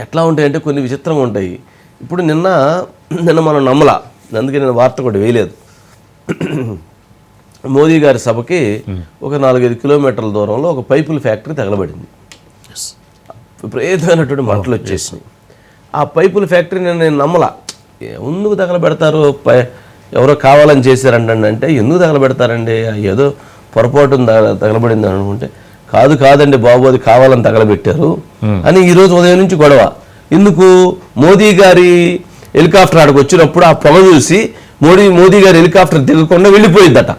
ఎట్లా ఉంటాయంటే కొన్ని విచిత్రంగా ఉంటాయి. ఇప్పుడు నిన్న నిన్న మనం నమ్మలా. అందుకే నేను వార్త కూడా వేయలేదు. మోదీ గారి సభకి ఒక నాలుగైదు కిలోమీటర్ల దూరంలో ఒక పైపుల ఫ్యాక్టరీ తగలబడింది. విపరీతమైనటువంటి మంటలు వచ్చేసినాయి. ఆ పైపుల ఫ్యాక్టరీ నేను నేను నమ్మలా. ఎందుకు తగలబెడతారు? ఎవరో కావాలని చేశారంటండి అంటే ఎందుకు తగలబెడతారండి? ఏదో పొరపాటు తగల- తగలబడింది అనుకుంటే కాదు కాదండి బాబు అది కావాలని తగలబెట్టారు. అని ఈ రోజు ఉదయం నుంచి గొడవ. ఎందుకు మోదీ గారి హెలికాప్టర్ ఆడికి వచ్చినప్పుడు ఆ పొగ చూసి మోడీ మోదీ గారి హెలికాప్టర్ దిగకుండా వెళ్ళిపోయిందట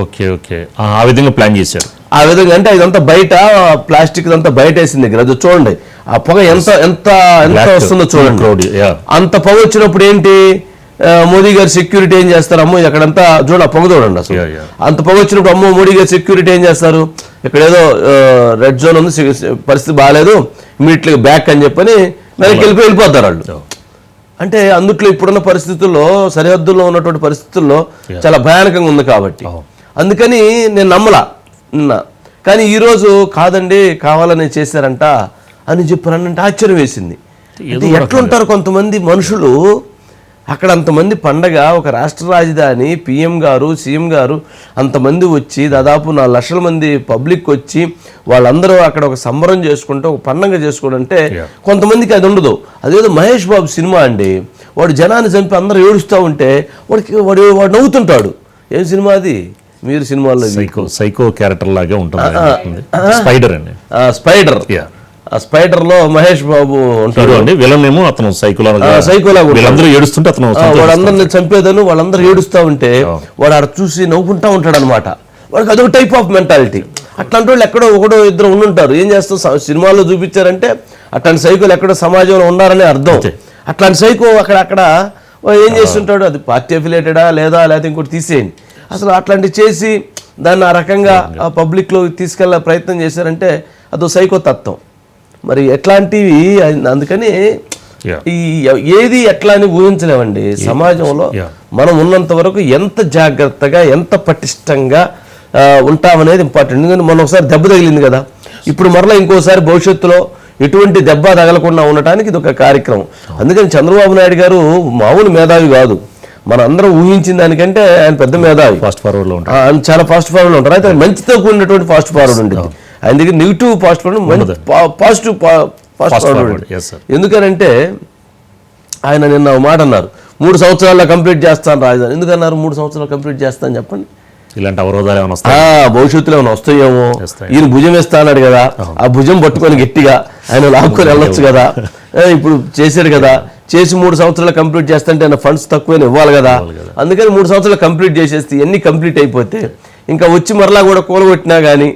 ఓకే ఓకే. ఆ విధంగా ప్లాన్ చేశారు. ఆ విధంగా అంటే ఇదంతా బయట ప్లాస్టిక్ ఇదంతా బయట వేసింది దగ్గర. అది చూడండి ఆ పొగ ఎంత ఎంత ఎంత వస్తుందో చూడండి. అంత పొగ వచ్చినప్పుడు ఏంటి? మోదీ గారి సెక్యూరిటీ ఏం చేస్తారు అమ్మో అక్కడంతా చూడండి ఆ పొగ చూడండి అసలు. అంత పొగ వచ్చినప్పుడు అమ్మో మోడీ గారి సెక్యూరిటీ ఏం చేస్తారు? ఇక్కడ ఏదో రెడ్ జోన్ ఉంది పరిస్థితి బాగాలేదు ఇమీడియట్గా బ్యాక్ అని చెప్పని వెనక్కి వెళ్ళిపోయి వెళ్ళిపోతారు వాళ్ళు. అంటే అందుట్లో ఇప్పుడున్న పరిస్థితుల్లో సరిహద్దుల్లో ఉన్నటువంటి పరిస్థితుల్లో చాలా భయానకంగా ఉంది కాబట్టి. అవును. అందుకని నేను నమ్మలా నిన్న. కానీ ఈరోజు కాదండి కావాలని చేశారంట అని చెప్పానంటే ఆశ్చర్యం వేసింది. ఎట్లుంటారు కొంతమంది మనుషులు? అక్కడ అంతమంది పండగ ఒక రాష్ట్ర రాజధాని పిఎం గారు సీఎం గారు అంతమంది వచ్చి దాదాపు నాలుగు లక్షల మంది పబ్లిక్ వచ్చి వాళ్ళందరూ అక్కడ ఒక సంబరం చేసుకుంటే ఒక పండగ చేసుకోవడం అంటే. కొంతమందికి అది ఉండదు. అదేదో మహేష్ బాబు సినిమా అండి. వాడు జనాన్ని చంపి అందరూ ఏడుస్తూ ఉంటే వాడికి వాడు వాడు నవ్వుతుంటాడు. ఏం సినిమా అది? మీరు సినిమాల్లో సైకో సైకో క్యారెక్టర్ లాగే ఉంటుంది. స్పైడర్ అండి. స్పైడర్. స్పైడర్లో మహేష్ బాబు ఉంటాడు. అండి. విలన్ ఏమో అతను సైకోలా సైకోలా. వీళ్ళందరూ ఏడుస్తుంటే అతను ఆ, వాడందరిని చంపేదను వాళ్ళందరూ ఏడుస్తూ ఉంటే. వాడు ఆడ చూసి నవ్వుకుంటా ఉంటాడు అనమాట వాడికి అదొక టైప్ ఆఫ్ మెంటాలిటీ అట్లాంటి వాళ్ళు ఎక్కడో ఒకడో ఇద్దరు ఉండుంటారు. ఏం చేస్తాం? స- సినిమాల్లో చూపించారంటే అట్లాంటి సైకోలు ఎక్కడో సమాజంలో ఉన్నారని అర్థం. అట్లాంటి సైకో అక్కడ అక్కడ ఏం చేస్తుంటాడు? అది పార్టీ అఫిలేటెడా లేదా లేకపోతే ఇంకోటి తీసేయండి. అసలు అట్లాంటివి చేసి దాన్ని ఆ రకంగా పబ్లిక్లో తీసుకెళ్ళే ప్రయత్నం చేశారంటే అదో సైకో తత్వం. మరి ఎట్లాంటివి అందుకని. ఈ ఏది ఎట్లా అని ఊహించలేమండి. సమాజంలో. మనం ఉన్నంత వరకు ఎంత జాగ్రత్తగా ఎంత పటిష్టంగా ఉంటామనేది ఇంపార్టెంట్. ఎందుకంటే మొన్న ఒకసారి దెబ్బ తగిలింది కదా. ఇప్పుడు మరలా ఇంకోసారి భవిష్యత్తులో ఎటువంటి దెబ్బ తగలకుండా ఉండటానికి ఇది ఒక కార్యక్రమం. అందుకని చంద్రబాబు నాయుడు గారు మామూలు మేధావి కాదు. మన అందరం ఊహించిన దానికంటే ఆయన పెద్ద మేధావి. ఫాస్ట్ ఫార్వర్డ్లో ఉంటారు చాలా ఫాస్ట్ ఫార్వర్డ్ ఉంటారు. అయితే మంచితో కూడినటువంటి ఫాస్ట్ ఫార్వర్డ్ ఉంటుంది ఆయన దగ్గర నెగిటివ్ పాజిటివ్ yes, sir. ఎందుకనంటే ఆయన నిన్న మాట అన్నారు మూడు సంవత్సరాల్లో కంప్లీట్ చేస్తాను రాజధాని ఎందుకన్నారు? మూడు సంవత్సరాలు కంప్లీట్ చేస్తాను చెప్పండి. ఇలాంటి అవరోధాలు ఏమైనా వస్తాయి? భవిష్యత్తులో ఏమైనా వస్తాయేమో? వస్తాయి. ఈయన భుజం వేస్తా అన్నాడు కదా ఆ భుజం పట్టుకొని గట్టిగా ఆయన లాక్కొని వెళ్ళొచ్చు కదా. ఏ, ఇప్పుడు చేశాడు కదా. చేసి మూడు సంవత్సరాలు కంప్లీట్ చేస్తుంటే ఆయన ఫండ్స్ తక్కువైనా ఇవ్వాలి కదా. అందుకని మూడు సంవత్సరాలు కంప్లీట్ చేసేస్తే ఎన్ని కంప్లీట్ అయిపోతే ఇంకా వచ్చి మరలా కూడా కూలగొట్టినా కానీ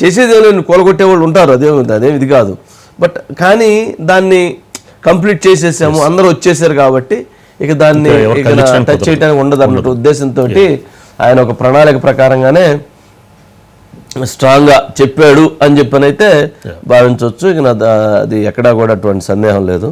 చేసేది ఏమైనా కూలగొట్టే వాళ్ళు ఉంటారు అదే అదేం ఇది కాదు. బట్ కానీ దాన్ని కంప్లీట్ చేసేసాము అందరూ వచ్చేసారు కాబట్టి ఇక దాన్ని టచ్ చేయడానికి ఉండదు అన్నట్టు ఉద్దేశంతో ఆయన ఒక ప్రణాళిక ప్రకారంగానే స్ట్రాంగ్గా చెప్పాడు అని చెప్పనైతే భావించవచ్చు. ఇక అది ఎక్కడా కూడా అటువంటి సందేహం లేదు.